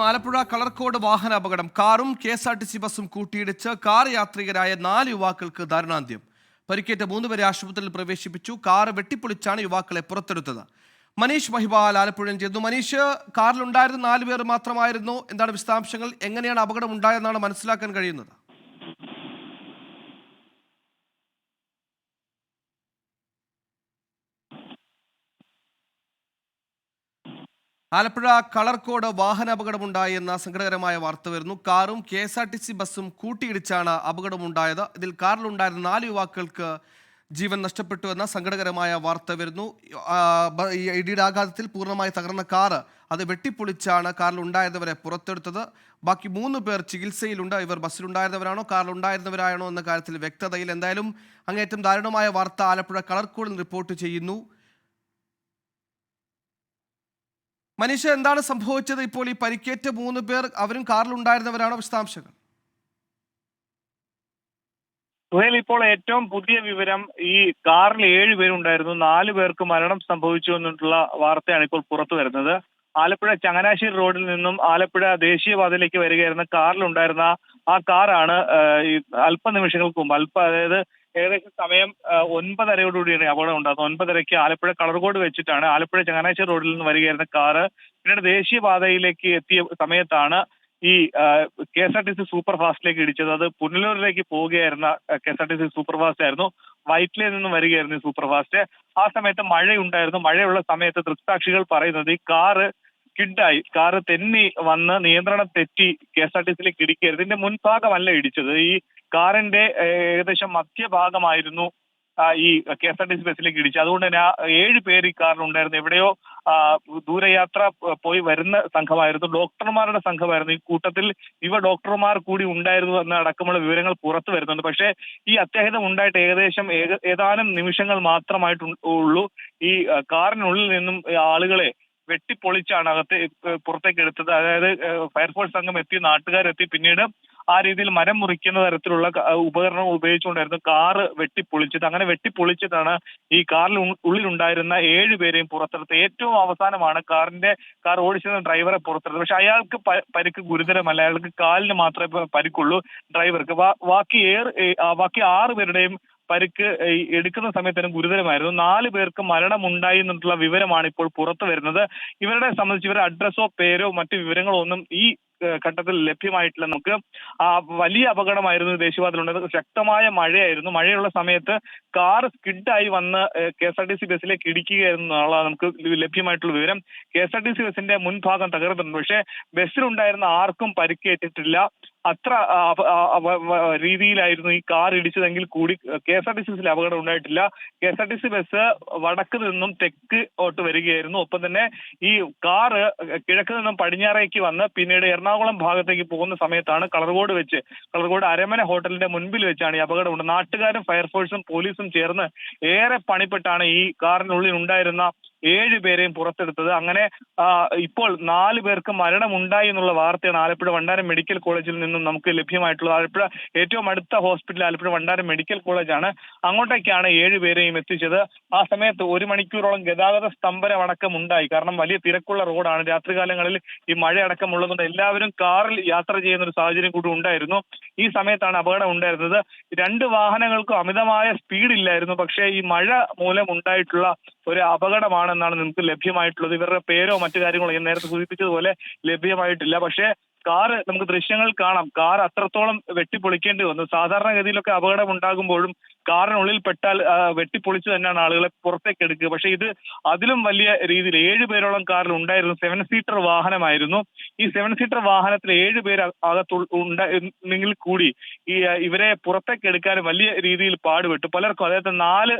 ആലപ്പുഴ കളർക്കോട് വാഹന അപകടം. കാറും K S R T C ബസും കൂട്ടിയിടിച്ച് കാർ യാത്രികരായ നാല് യുവാക്കൾക്ക് ദാരുണാന്ത്യം. പരിക്കേറ്റ മൂന്നുപേരെ ആശുപത്രിയിൽ പ്രവേശിപ്പിച്ചു. കാർ വെട്ടിപ്പൊളിച്ചാണ് യുവാക്കളെ പുറത്തെടുത്തത്. മനീഷ് മഹിബാൽ ആലപ്പുഴയിൽ ചെയ്തു മനീഷ് കാറിലുണ്ടായിരുന്ന നാല് പേർ മാത്രമായിരുന്നു. എന്താണ് വിശദാംശങ്ങൾ? എങ്ങനെയാണ് അപകടം ഉണ്ടായതെന്നാണ് മനസ്സിലാക്കാൻ കഴിയുന്നത്? ആലപ്പുഴ കളർക്കോട് വാഹനാപകടമുണ്ടായെന്ന സങ്കടകരമായ വാർത്ത വരുന്നു. കാറും K S R T C ബസ്സും കൂട്ടിയിടിച്ചാണ് അപകടമുണ്ടായത്. ഇതിൽ കാറിലുണ്ടായിരുന്ന നാല് യുവാക്കൾക്ക് ജീവൻ നഷ്ടപ്പെട്ടു എന്ന സങ്കടകരമായ വാർത്ത വരുന്നു. ഇടിയുടെ ആഘാതത്തിൽ പൂർണമായി തകർന്ന കാറ് അത് വെട്ടിപ്പൊളിച്ചാണ് കാറിൽ ഉണ്ടായിരുന്നവരെ പുറത്തെടുത്തത്. ബാക്കി മൂന്ന് പേർ ചികിത്സയിലുണ്ട്. ഇവർ ബസ്സിലുണ്ടായിരുന്നവരാണോ കാറിലുണ്ടായിരുന്നവരാണോ എന്ന കാര്യത്തിൽ വ്യക്തതയിൽ എന്തായാലും അങ്ങേറ്റം ദാരുണമായ വാർത്ത ആലപ്പുഴ കളർക്കോടിൽ റിപ്പോർട്ട് ചെയ്യുന്നു. മനീഷ എന്താണ് സംഭവിച്ചത്? ഇപ്പോൾ ഈ പരിക്കേറ്റ മൂന്ന് പേർ അവരും കാറിൽ ഉണ്ടായിരുന്നവരാണ് വിശദാംശങ്ങൾ. സുഹേൽ ഇപ്പോൾ ഏറ്റവും പുതിയ വിവരം ഈ കാറിൽ ഏഴ് പേരുണ്ടായിരുന്നു. നാല് പേർക്ക് മരണം സംഭവിച്ചു എന്നുള്ള വാർത്തയാണ് ഇപ്പോൾ പുറത്തു വരുന്നത്. ആലപ്പുഴ ചങ്ങനാശ്ശേരി റോഡിൽ നിന്നും ആലപ്പുഴ ദേശീയപാതയിലേക്ക് വരികയായിരുന്ന കാറിലുണ്ടായിരുന്ന ആ കാറാണ് അല്പ ഈ അല്പനിമിഷങ്ങൾക്ക് മുമ്പ് അല്പ അതായത് ഏകദേശം സമയം ഒൻപതരയോടുകൂടിയാണ് അപകടം ഉണ്ടാകുന്നത് ഒൻപതരയ്ക്ക് ആലപ്പുഴ കളർകോട് വെച്ചിട്ടാണ് ആലപ്പുഴ ചങ്ങനാശ്ശേരി റോഡിൽ നിന്ന് വരികയായിരുന്ന കാറ് പിന്നീട് ദേശീയപാതയിലേക്ക് എത്തിയ സമയത്താണ് ഈ K S R T C super ഫാസ്റ്റിലേക്ക് ഇടിച്ചത്. അത് പുനലൂരിലേക്ക് പോവുകയായിരുന്ന K S R T C super fast ആയിരുന്നു. വൈറ്റിലയിൽ നിന്നും വരികയായിരുന്നു ഈ സൂപ്പർ ഫാസ്റ്റ് ആ സമയത്ത് മഴയുണ്ടായിരുന്നു. മഴയുള്ള സമയത്ത് ദൃക്സാക്ഷികൾ പറയുന്നത് ഈ കാറ് സ്കിഡായി കാറ് തെന്നി വന്ന് നിയന്ത്രണം തെറ്റി കെ എസ് ആർ ടി സിയിലേക്ക് ഇടിക്കരുത് ഇതിന്റെ മുൻഭാഗമല്ല ഇടിച്ചത്. ഈ കാറിന്റെ ഏകദേശം മധ്യഭാഗമായിരുന്നു ഈ K S R T C ബസ്സിലേക്ക് ഇടിച്ചു അതുകൊണ്ട് തന്നെ ഏഴ് പേര് ഈ കാറിലുണ്ടായിരുന്നു. എവിടെയോ ദൂരയാത്ര പോയി വരുന്ന സംഘമായിരുന്നു. ഡോക്ടർമാരുടെ സംഘമായിരുന്നു. ഈ കൂട്ടത്തിൽ ഇവ ഡോക്ടർമാർ കൂടി ഉണ്ടായിരുന്നു എന്ന അടക്കമുള്ള വിവരങ്ങൾ പുറത്തു വരുന്നുണ്ട്. പക്ഷേ ഈ അത്യാഹിതം ഉണ്ടായിട്ട് ഏകദേശം ഏക- ഏതാനും നിമിഷങ്ങൾ മാത്രമായിട്ടുള്ളൂ ഈ കാറിനുള്ളിൽ നിന്നും ആളുകളെ വെട്ടിപ്പൊളിച്ചാണ് അകത്ത് പുറത്തേക്ക് എടുത്തത്. അതായത് ഫയർഫോഴ്സ് സംഘം എത്തി നാട്ടുകാരെത്തി. പിന്നീട് ആ രീതിയിൽ മരം മുറിക്കുന്ന തരത്തിലുള്ള ഉപകരണം ഉപയോഗിച്ചുകൊണ്ടായിരുന്നു കാറ് വെട്ടിപ്പൊളിച്ചത്. അങ്ങനെ വെട്ടിപ്പൊളിച്ചിട്ടാണ് ഈ കാറിൽ ഉള്ളിലുണ്ടായിരുന്ന ഏഴ് പേരെയും പുറത്തെടുത്തത്. ഏറ്റവും അവസാനമാണ് കാറിന്റെ കാർ ഓടിച്ചിരുന്ന ഡ്രൈവറെ പുറത്തെടുത്തത്. പക്ഷെ അയാൾക്ക് പരിക്ക് ഗുരുതരമല്ല. അയാൾക്ക് കാലിന് മാത്രമേ പരിക്കുള്ളൂ ഡ്രൈവർക്ക്. ബാക്കി ഏർ ബാക്കി ആറ് പേരുടെയും പരിക്ക് എടുക്കുന്ന സമയത്തിന് ഗുരുതരമായിരുന്നു. നാല് പേർക്ക് മരണമുണ്ടായി എന്നുള്ള വിവരമാണ് ഇപ്പോൾ പുറത്തു വരുന്നത്. ഇവരുടെ സംബന്ധിച്ച് ഇവരുടെ അഡ്രസ്സോ പേരോ മറ്റു വിവരങ്ങളോ ഒന്നും ഈ ഘട്ടത്തിൽ ലഭ്യമായിട്ടില്ല. നമുക്ക് വലിയ അപകടമായിരുന്നു ദേശീയപാതയിലുണ്ടത് ശക്തമായ മഴയായിരുന്നു. മഴയുള്ള സമയത്ത് കാർ സ്കിഡായി വന്ന് K S R T C ബസ്സിലേക്ക് ഇടിക്കുകയായിരുന്നു എന്നുള്ളതാണ് നമുക്ക് ലഭ്യമായിട്ടുള്ള വിവരം. K S R T C ബസ്സിന്റെ മുൻഭാഗം തകർന്നിട്ടുണ്ട്. പക്ഷേ ബസ്സിലുണ്ടായിരുന്ന ആർക്കും പരിക്കേറ്റിട്ടില്ല. അത്ര രീതിയിലായിരുന്നു ഈ കാർ ഇടിച്ചതെങ്കിൽ കൂടി K S R T C ബസ്സിൽ അപകടം ഉണ്ടായിട്ടില്ല. K S R T C bus വടക്ക് നിന്നും തെക്ക് ഓട്ട് വരികയായിരുന്നു. ഒപ്പം തന്നെ ഈ കാർ കിഴക്ക് നിന്നും പടിഞ്ഞാറേക്ക് വന്ന് പിന്നീട് എറണാകുളം ഭാഗത്തേക്ക് പോകുന്ന സമയത്താണ് കളർകോട് വെച്ച് കളർകോട് അരമന ഹോട്ടലിന്റെ മുൻപിൽ വെച്ചാണ് ഈ അപകടം ഉണ്ട് നാട്ടുകാരും ഫയർഫോഴ്സും പോലീസും ചേർന്ന് ഏറെ പണിപ്പെട്ടാണ് ഈ കാറിനുള്ളിൽ ഉണ്ടായിരുന്ന ഏഴ് പേരെയും പുറത്തെടുത്തത്. അങ്ങനെ ഇപ്പോൾ നാല് പേർക്ക് മരണമുണ്ടായി എന്നുള്ള വാർത്തയാണ് ആലപ്പുഴ വണ്ടാരം മെഡിക്കൽ കോളേജിൽ നിന്നും നമുക്ക് ലഭ്യമായിട്ടുള്ളത്. ആലപ്പുഴ ഏറ്റവും അടുത്ത ഹോസ്പിറ്റൽ ആലപ്പുഴ വണ്ടാരം മെഡിക്കൽ കോളേജാണ്. അങ്ങോട്ടേക്കാണ് ഏഴ് പേരെയും എത്തിച്ചത്. ആ സമയത്ത് ഒരു മണിക്കൂറോളം ഗതാഗത സ്തംഭനം അടക്കം ഉണ്ടായി. കാരണം വലിയ തിരക്കുള്ള റോഡാണ്. രാത്രികാലങ്ങളിൽ ഈ മഴ അടക്കമുള്ളതുകൊണ്ട് എല്ലാവരും കാറിൽ യാത്ര ചെയ്യുന്ന ഒരു സാഹചര്യം കൂടി ഉണ്ടായിരുന്നു. ഈ സമയത്താണ് അപകടം ഉണ്ടായിരുന്നത്. രണ്ട് വാഹനങ്ങൾക്കും അമിതമായ സ്പീഡ് ഇല്ലായിരുന്നു പക്ഷേ ഈ മഴ മൂലം ഉണ്ടായിട്ടുള്ള ഒരു അപകടമാണെന്നാണ് നിങ്ങൾക്ക് ലഭ്യമായിട്ടുള്ളത്. ഇവരുടെ പേരോ മറ്റു കാര്യങ്ങളോ ഞാൻ നേരത്തെ സൂചിപ്പിച്ചതുപോലെ ലഭ്യമായിട്ടില്ല. പക്ഷേ കാറ് നമുക്ക് ദൃശ്യങ്ങൾ കാണാം. കാർ അത്രത്തോളം വെട്ടിപ്പൊളിക്കേണ്ടി വന്നു. സാധാരണഗതിയിലൊക്കെ അപകടം ഉണ്ടാകുമ്പോഴും കാറിനുള്ളിൽ പെട്ടാൽ വെട്ടിപ്പൊളിച്ച് തന്നെയാണ് ആളുകളെ പുറത്തേക്ക് എടുക്കുക. പക്ഷേ ഇത് അതിലും വലിയ രീതിയിൽ ഏഴ് പേരോളം കാറിൽ ഉണ്ടായിരുന്നു സെവൻ സീറ്റർ വാഹനമായിരുന്നു. ഈ സെവൻ സീറ്റർ വാഹനത്തിൽ ഏഴ് പേര് അകത്ത് ഉണ്ടെങ്കിൽ കൂടി ഈ ഇവരെ പുറത്തേക്ക് എടുക്കാൻ വലിയ രീതിയിൽ പാടുപെട്ടു. പലർക്കും അതായത് നാല്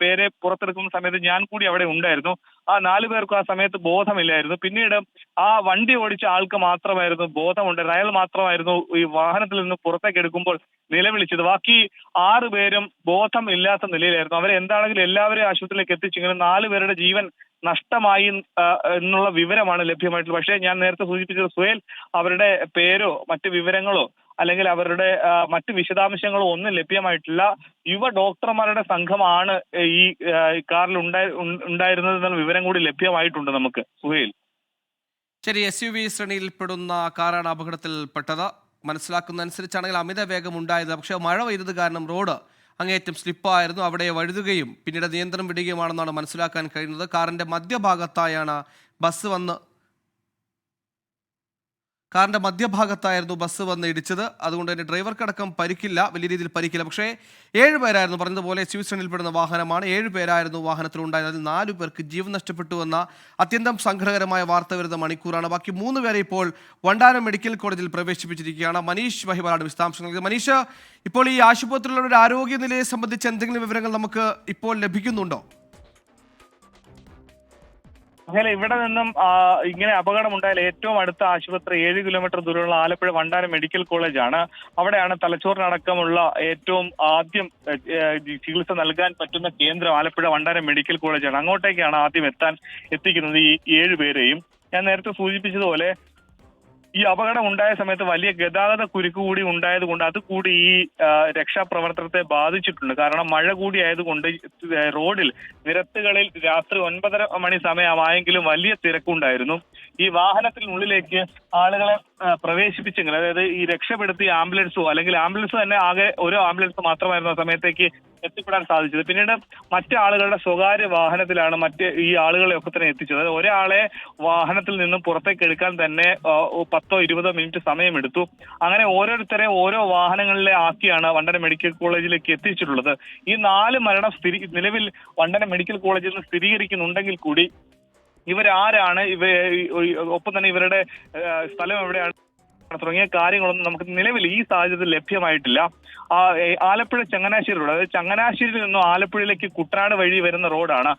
പേരെ പുറത്തെടുക്കുന്ന സമയത്ത് ഞാൻ കൂടി അവിടെ ഉണ്ടായിരുന്നു. ആ നാല് പേർക്കും ആ സമയത്ത് ബോധമില്ലായിരുന്നു. പിന്നീട് ആ വണ്ടി ഓടിച്ച ആൾക്ക് മാത്രമായിരുന്നു ബോധമുണ്ടായിരുന്നു അയാൾ മാത്രമായിരുന്നു ഈ വാഹനത്തിൽ നിന്ന് പുറത്തേക്ക് എടുക്കുമ്പോൾ നിലവിളിച്ചത്. ബാക്കി ആറ് പേരും ബോധം ഇല്ലാത്ത നിലയിലായിരുന്നു. അവരെ എന്താണെങ്കിലും എല്ലാവരെയും ആശുപത്രിയിലേക്ക് എത്തിച്ചെങ്കിലും നാല് പേരുടെ ജീവൻ നഷ്ടമായി എന്നുള്ള വിവരമാണ് ലഭ്യമായിട്ടുള്ളത്. പക്ഷേ ഞാൻ നേരത്തെ സൂചിപ്പിച്ചത് സുഹേൽ അവരുടെ പേരോ മറ്റു വിവരങ്ങളോ അല്ലെങ്കിൽ അവരുടെ മറ്റ് വിശദാംശങ്ങളോ ഒന്നും ലഭ്യമായിട്ടില്ല. യുവ ഡോക്ടർമാരുടെ സംഘമാണ് ഈ കാറിൽ ഉണ്ടായി ഉണ്ടായിരുന്നത് എന്നുള്ള വിവരം കൂടി ലഭ്യമായിട്ടുണ്ട് നമുക്ക്. സുഹേൽ. ശരി എസ് യു വി ശ്രേണിയിൽപ്പെടുന്ന കാറാണ് അപകടത്തിൽപ്പെട്ടത്. മനസ്സിലാക്കുന്ന അനുസരിച്ചാണെങ്കിൽ അമിത വേഗം ഉണ്ടായത് പക്ഷേ മഴ പെയ്തത് കാരണം റോഡ് അങ്ങേയറ്റം സ്ലിപ്പായിരുന്നു. അവിടെ വഴുതുകയും പിന്നീട് നിയന്ത്രണം വിടുകയുമാണെന്നാണ് മനസ്സിലാക്കാൻ കഴിയുന്നത്. കാറിന്റെ മധ്യഭാഗത്തായാണ് ബസ് വന്ന് കാറിന്റെ മധ്യഭാഗത്തായിരുന്നു ബസ് വന്ന് ഇടിച്ചത്. അതുകൊണ്ട് തന്നെ ഡ്രൈവർക്കടക്കം പരിക്കില്ല. വലിയ രീതിയിൽ പരിക്കില്ല. പക്ഷേ ഏഴ് പേരായിരുന്നു പറഞ്ഞതുപോലെ പെടുന്ന വാഹനമാണ്. ഏഴ് പേരായിരുന്നു വാഹനത്തിലുണ്ടായത് അതിൽ നാലു പേർക്ക് ജീവൻ നഷ്ടപ്പെട്ടു എന്ന അത്യന്തം സംഘടകരമായ വാർത്ത വരുന്ന മണിക്കൂറാണ്. ബാക്കി മൂന്ന് പേരെ ഇപ്പോൾ വണ്ടാനം മെഡിക്കൽ കോളേജിൽ പ്രവേശിപ്പിച്ചിരിക്കുകയാണ്. മനീഷ് വഹിബാലാണ് വിശദാംശങ്ങൾ. മനീഷ് ഇപ്പോൾ ഈ ആശുപത്രിയിലുള്ള ആരോഗ്യനിലയെ സംബന്ധിച്ച് എന്തെങ്കിലും വിവരങ്ങൾ നമുക്ക് ഇപ്പോൾ ലഭിക്കുന്നുണ്ടോ? അങ്ങനെ ഇവിടെ നിന്നും ഇങ്ങനെ അപകടം ഉണ്ടായാൽ ഏറ്റവും അടുത്ത ആശുപത്രി ഏഴ് കിലോമീറ്റർ ദൂരമുള്ള ആലപ്പുഴ വണ്ടാനം മെഡിക്കൽ കോളേജാണ്. അവിടെയാണ് തലച്ചോറിനടക്കമുള്ള ഏറ്റവും ആദ്യം ചികിത്സ നൽകാൻ പറ്റുന്ന കേന്ദ്രം ആലപ്പുഴ വണ്ടാനം മെഡിക്കൽ കോളേജാണ്. അങ്ങോട്ടേക്കാണ് ആദ്യം എത്താൻ എത്തിക്കുന്നത് ഈ ഏഴ് പേരെയും. ഞാൻ നേരത്തെ സൂചിപ്പിച്ചതുപോലെ ഈ അപകടം ഉണ്ടായ സമയത്ത് വലിയ ഗതാഗത കുരുക്ക് കൂടി ഉണ്ടായത് കൊണ്ട് അത് കൂടി ഈ രക്ഷാപ്രവർത്തനത്തെ ബാധിച്ചിട്ടുണ്ട്. കാരണം മഴ കൂടി ആയതുകൊണ്ട് റോഡിൽ നിരത്തുകളിൽ രാത്രി ഒൻപതര മണി സമയമായെങ്കിലും വലിയ തിരക്കുണ്ടായിരുന്നു. ഈ വാഹനത്തിനുള്ളിലേക്ക് ആളുകളെ പ്രവേശിപ്പിച്ചെങ്കിൽ അതായത് ഈ രക്ഷപ്പെടുത്തിയ ആംബുലൻസോ അല്ലെങ്കിൽ ആംബുലൻസ് തന്നെ ആകെ ഒരു ആംബുലൻസ് മാത്രമായിരുന്ന സമയത്തേക്ക് എത്തിപ്പെടാൻ സാധിച്ചത്. പിന്നീട് മറ്റു ആളുകളുടെ സ്വകാര്യ വാഹനത്തിലാണ് മറ്റ് ഈ ആളുകളെ ഒക്കെ തന്നെ എത്തിച്ചത്. ഒരാളെ വാഹനത്തിൽ നിന്നും പുറത്തേക്ക് എടുക്കാൻ തന്നെ പത്തോ ഇരുപതോ മിനിറ്റ് സമയമെടുത്തു. അങ്ങനെ ഓരോരുത്തരെ ഓരോ വാഹനങ്ങളിലെ ആക്കിയാണ് വണ്ടന മെഡിക്കൽ കോളേജിലേക്ക് എത്തിച്ചിട്ടുള്ളത്. ഈ നാല് മരണം സ്ഥിരീ നിലവിൽ വണ്ടന മെഡിക്കൽ കോളേജിൽ നിന്ന് സ്ഥിരീകരിക്കുന്നുണ്ടെങ്കിൽ കൂടി ഇവരാരാണ് ഇവ ഒപ്പം തന്നെ ഇവരുടെ സ്ഥലം എവിടെയാണ്? തുടങ്ങിയ കാര്യങ്ങളൊന്നും നമുക്ക് നിലവിൽ ഈ സാഹചര്യത്തിൽ ലഭ്യമായിട്ടില്ല. ആലപ്പുഴ ചങ്ങനാശ്ശേരി റോഡ് അതായത് ചങ്ങനാശ്ശേരിയിൽ നിന്നും ആലപ്പുഴയിലേക്ക് കുട്ടനാട് വഴി വരുന്ന റോഡാണ്.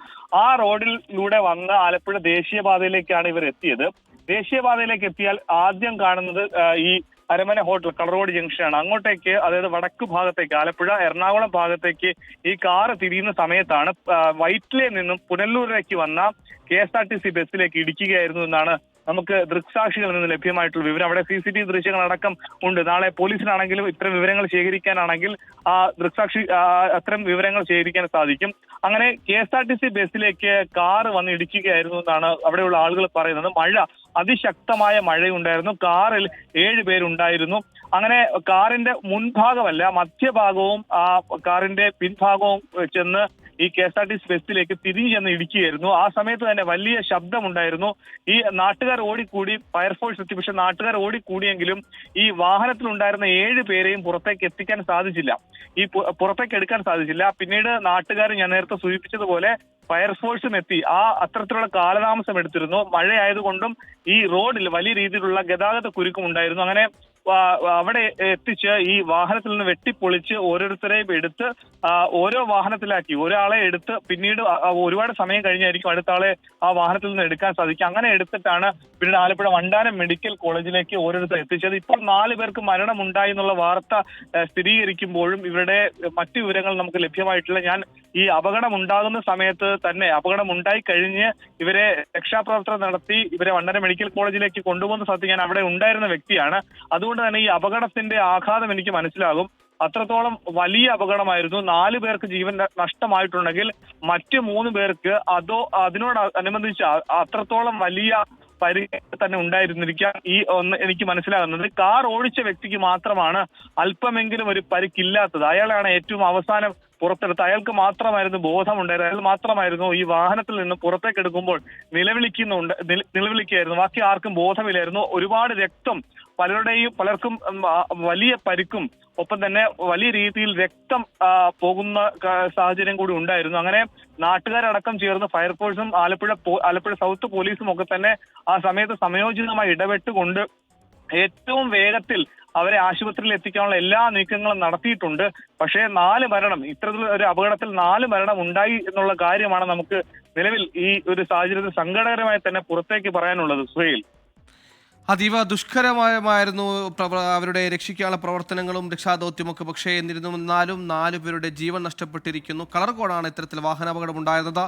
ആ റോഡിലൂടെ വന്ന് ആലപ്പുഴ ദേശീയപാതയിലേക്കാണ് ഇവർ എത്തിയത്. ദേശീയപാതയിലേക്ക് എത്തിയാൽ ആദ്യം കാണുന്നത് ഈ അരമന ഹോട്ടൽ കളറോഡ് ജംഗ്ഷനാണ്. അങ്ങോട്ടേക്ക് അതായത് വടക്ക് ഭാഗത്തേക്ക് ആലപ്പുഴ എറണാകുളം ഭാഗത്തേക്ക് ഈ കാറ് തിരിയുന്ന സമയത്താണ് വൈറ്റിലെ നിന്നും പുനലൂരിലേക്ക് വന്ന K S R T C ബസ്സിലേക്ക് ഇടിക്കുകയായിരുന്നു എന്നാണ് നമുക്ക് ദൃക്സാക്ഷികളിൽ നിന്ന് ലഭ്യമായിട്ടുള്ള വിവരം. അവിടെ സി സി ടി വി ദൃശ്യങ്ങളടക്കം ഉണ്ട്. നാളെ പോലീസിനാണെങ്കിലും ഇത്തരം വിവരങ്ങൾ ശേഖരിക്കാനാണെങ്കിൽ ആ ദൃക്സാക്ഷി അത്തരം വിവരങ്ങൾ ശേഖരിക്കാൻ സാധിക്കും. അങ്ങനെ K S R T C ബസ്സിലേക്ക് car വന്ന് ഇടിക്കുകയായിരുന്നു എന്നാണ് അവിടെയുള്ള ആളുകൾ പറയുന്നത്. മഴ അതിശക്തമായ മഴയുണ്ടായിരുന്നു. കാറിൽ ഏഴ് പേരുണ്ടായിരുന്നു. അങ്ങനെ കാറിന്റെ മുൻഭാഗമല്ല മധ്യഭാഗവും ആ കാറിന്റെ പിൻഭാഗവും ചെന്ന് ഈ K S R T C ബസ്സിലേക്ക് തിരിഞ്ഞു ചെന്ന് ഇടിക്കുകയായിരുന്നു. ആ സമയത്ത് തന്നെ വലിയ ശബ്ദമുണ്ടായിരുന്നു. ഈ നാട്ടുകാർ ഓടിക്കൂടി ഫയർഫോഴ്സ് എത്തി പക്ഷെ നാട്ടുകാർ ഓടിക്കൂടിയെങ്കിലും ഈ വാഹനത്തിലുണ്ടായിരുന്ന ഏഴ് പേരെയും പുറത്തേക്ക് എത്തിക്കാൻ സാധിച്ചില്ല. ഈ പുറത്തേക്ക് എടുക്കാൻ സാധിച്ചില്ല. പിന്നീട് നാട്ടുകാർ ഞാൻ നേരത്തെ സൂചിപ്പിച്ചതുപോലെ ഫയർഫോഴ്സും എത്തി. ആ അത്തരത്തിലുള്ള കാലതാമസം എടുത്തിരുന്നു. മഴയായതുകൊണ്ടും ഈ റോഡിൽ വലിയ രീതിയിലുള്ള ഗതാഗത കുരുക്കും ഉണ്ടായിരുന്നു. അങ്ങനെ അവിടെ എത്തിച്ച് ഈ വാഹനത്തിൽ നിന്ന് വെട്ടിപ്പൊളിച്ച് ഓരോരുത്തരെയും എടുത്ത് ഓരോ വാഹനത്തിലാക്കി. ഒരാളെ എടുത്ത് പിന്നീട് ഒരുപാട് സമയം കഴിഞ്ഞായിരിക്കും അടുത്ത ആളെ ആ വാഹനത്തിൽ നിന്ന് എടുക്കാൻ സാധിക്കും അങ്ങനെ എടുത്തിട്ടാണ് പിന്നീട് ആലപ്പുഴ വണ്ടാനം മെഡിക്കൽ കോളേജിലേക്ക് ഓരോരുത്തർ എത്തിച്ചത്. ഇപ്പോൾ നാല് പേർക്ക് മരണമുണ്ടായി എന്നുള്ള വാർത്ത സ്ഥിരീകരിക്കുമ്പോഴും ഇവരുടെ മറ്റു വിവരങ്ങൾ നമുക്ക് ലഭ്യമായിട്ടില്ല. ഞാൻ ഈ അപകടം ഉണ്ടാകുന്ന സമയത്ത് തന്നെ അപകടം ഉണ്ടായി കഴിഞ്ഞ് ഇവരെ രക്ഷാപ്രവർത്തനം നടത്തി ഇവരെ വണ്ടാനം മെഡിക്കൽ കോളേജിലേക്ക് കൊണ്ടുപോകുന്ന സ്ഥലത്ത് ഞാൻ അവിടെ ഉണ്ടായിരുന്ന വ്യക്തിയാണ്. അതുകൊണ്ട് തന്നെ ഈ അപകടത്തിന്റെ ആഘാതം എനിക്ക് മനസ്സിലാകും. അത്രത്തോളം വലിയ അപകടമായിരുന്നു. നാല് പേർക്ക് ജീവൻ നഷ്ടമായിട്ടുണ്ടെങ്കിൽ മറ്റ് മൂന്ന് പേർക്ക് അതോ അതിനോട് അനുബന്ധിച്ച് അത്രത്തോളം വലിയ പരി തന്നെ ഉണ്ടായിരുന്നിരിക്കാം. ഈ ഒന്ന് എനിക്ക് മനസ്സിലാകുന്നത്. കാർ ഓടിച്ച വ്യക്തിക്ക് മാത്രമാണ് അല്പമെങ്കിലും ഒരു പരിക്കില്ലാത്തത് അയാളാണ് ഏറ്റവും അവസാനം പുറത്തെടുത്ത് അയാൾക്ക് മാത്രമായിരുന്നു ബോധമുണ്ടായിരുന്നു അയാൾ മാത്രമായിരുന്നു ഈ വാഹനത്തിൽ നിന്ന് പുറത്തേക്ക് എടുക്കുമ്പോൾ നിലവിളിക്കുന്നുണ്ട് നില- നിലവിളിക്കുകയായിരുന്നു. ബാക്കി ആർക്കും ബോധമില്ലായിരുന്നു. ഒരുപാട് രക്തം പലരുടെയും പലർക്കും വലിയ പരിക്കും ഒപ്പം തന്നെ വലിയ രീതിയിൽ രക്തം പോകുന്ന സാഹചര്യം കൂടി ഉണ്ടായിരുന്നു. അങ്ങനെ നാട്ടുകാരടക്കം ചേർന്ന് ഫയർഫോഴ്സും ആലപ്പുഴ ആലപ്പുഴ സൗത്ത് പോലീസും ഒക്കെ തന്നെ ആ സമയത്ത് സമയോചിതമായി ഇടപെട്ടുകൊണ്ട് ഏറ്റവും വേഗത്തിൽ അവരെ ആശുപത്രിയിൽ എത്തിക്കാനുള്ള എല്ലാ നീക്കങ്ങളും നടത്തിയിട്ടുണ്ട്. പക്ഷേ നാല് മരണം ഇത്തരത്തിൽ ഒരു അപകടത്തിൽ നാല് മരണം ഉണ്ടായി എന്നുള്ള കാര്യമാണ് നമുക്ക് നിലവിൽ ഈ ഒരു സാഹചര്യത്തിൽ സങ്കടകരമായി തന്നെ പുറത്തേക്ക് പറയാനുള്ളത് സുഹേൽ. അതീവ ദുഷ്കരമായിരുന്നു അവരുടെ രക്ഷിക്കാനുള്ള പ്രവർത്തനങ്ങളും രക്ഷാദൗത്യമൊക്കെ പക്ഷേ എന്നിരുന്നു എന്നാലും നാലു പേരുടെ ജീവൻ നഷ്ടപ്പെട്ടിരിക്കുന്നു. കളർ കോഡാണ് ഇത്തരത്തിൽ വാഹനാപകടം ഉണ്ടായിരുന്നത്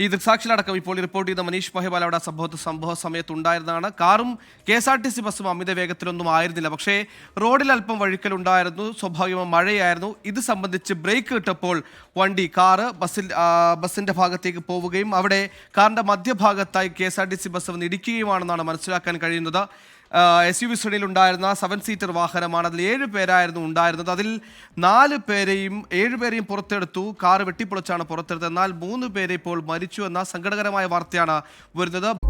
ഈ ദൃക്സാക്ഷിയിലടക്കം ഇപ്പോൾ റിപ്പോർട്ട് ചെയ്ത മനീഷ് മഹിബാൽ അവിടെ സംഭവത്ത് സംഭവ സമയത്ത് ഉണ്ടായിരുന്നതാണ് കാറും K S R T C ബസ്സും അമിത വേഗത്തിലൊന്നും ആയിരുന്നില്ല. പക്ഷേ റോഡിൽ അല്പം വഴുക്കലുണ്ടായിരുന്നു. സ്വാഭാവികമായി മഴയായിരുന്നു. ഇത് സംബന്ധിച്ച് ബ്രേക്ക് ഇട്ടപ്പോൾ വണ്ടി കാറ് ബസ്സിൽ ബസ്സിന്റെ ഭാഗത്തേക്ക് പോവുകയും അവിടെ കാറിന്റെ മധ്യഭാഗത്തായി K S R T C bus വന്ന് ഇടിക്കുകയുമാണെന്നാണ് മനസ്സിലാക്കാൻ കഴിയുന്നത്. എസ് യു വി ശ്രേണിയിൽ ഉണ്ടായിരുന്ന സെവൻ സീറ്റർ വാഹനമാണ്. അതിൽ ഏഴ് പേരായിരുന്നു ഉണ്ടായിരുന്നത്. അതിൽ നാല് പേരെയും ഏഴ് പേരെയും പുറത്തെടുത്തു. കാർ വെട്ടിപ്പൊളിച്ചാണ് പുറത്തെടുത്തത്. എന്നാൽ മൂന്ന് പേരെ ഇപ്പോൾ മരിച്ചു എന്ന സങ്കടകരമായ വാർത്തയാണ് വരുന്നത്.